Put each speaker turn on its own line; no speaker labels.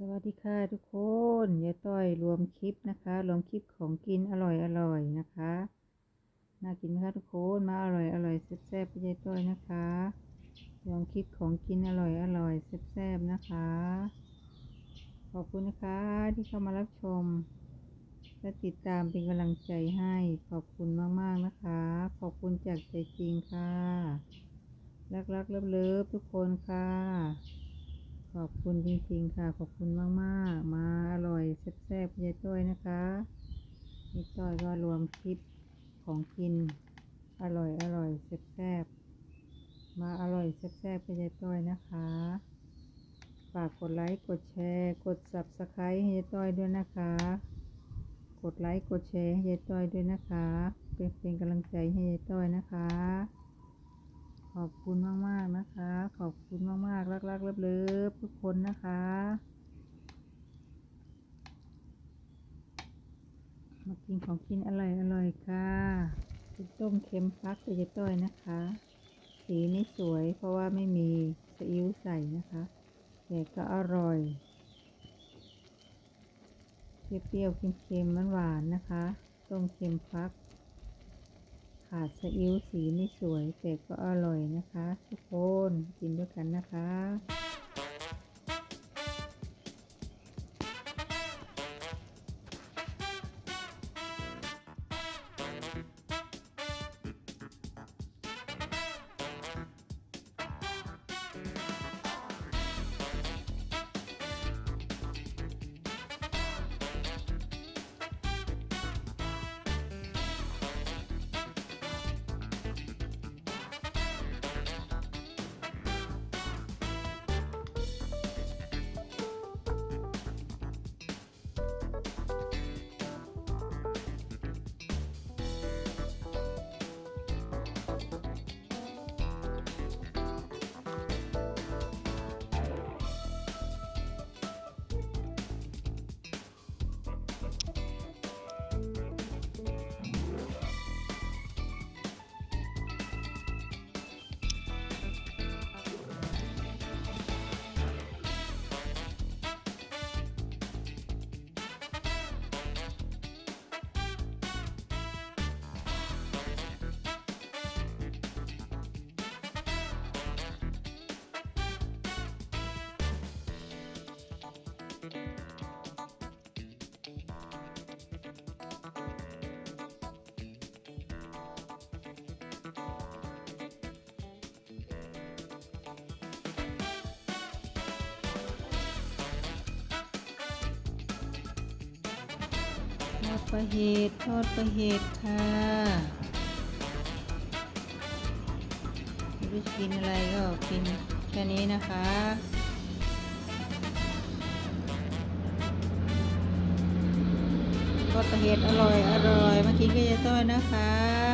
สวัสดีค่ะทุกคนยายต้อยรวมคลิปนะคะ รวมคลิปของกินอร่อยอร่อยนะคะ น่ากินไหมคะทุกคนมาอร่อยอร่อยแซ่บๆไปยายต้อยนะคะ รวมคลิปของกินอร่อยอร่อยแซ่บๆนะคะ ขอบคุณนะคะที่เข้ามารับชมและติดตามเป็นกำลังใจให้ขอบคุณมากๆนะคะ ขอบคุณจากใจจริงค่ะ รักๆเลิฟๆทุกคนค่ะ ขอบคุณจริงๆค่ะ ขอบคุณมากๆมาอร่อยแซ่บๆยายต้อยนะคะยายต้อยก็รวมคลิปของกิน อร่อยอร่อยแซ่บๆมาอร่อยแซ่บๆไปยายต้อยนะคะ ฝากกดไลค์กดแชร์ กด subscribe ให้ยายต้อยด้วยนะคะ กดไลค์กดแชร์ให้ยายต้อยด้วยนะคะ เป็นเป็นกำลังใจให้ยายต้อยนะคะ ขอบคุณมาก ๆ นะคะ ขอบคุณมาก ๆ รักๆเลิฟๆทุกคนนะคะ มากินของกินอร่อยอร่อยๆค่ะเป็นต้มเค็มฟักเยต้อยนะคะ สีนี้สวยเพราะว่าไม่มีซีอิ๊วใส่นะคะแต่ก็อร่อยเปรี้ยวๆเค็มๆหวานๆนะคะ ต้มเค็มฟัก ขาดสีอิ้วสีไม่สวยแต่ก็อร่อยนะคะ ทุกคนกินด้วยกันนะคะ ทอดประเห็ดทอดประเห็ดค่ะไม่รู้จะกินอะไรก็กินแค่นี้นะคะทอดประเห็ดอร่อยอร่อยมากินกับยายต้อยนะคะ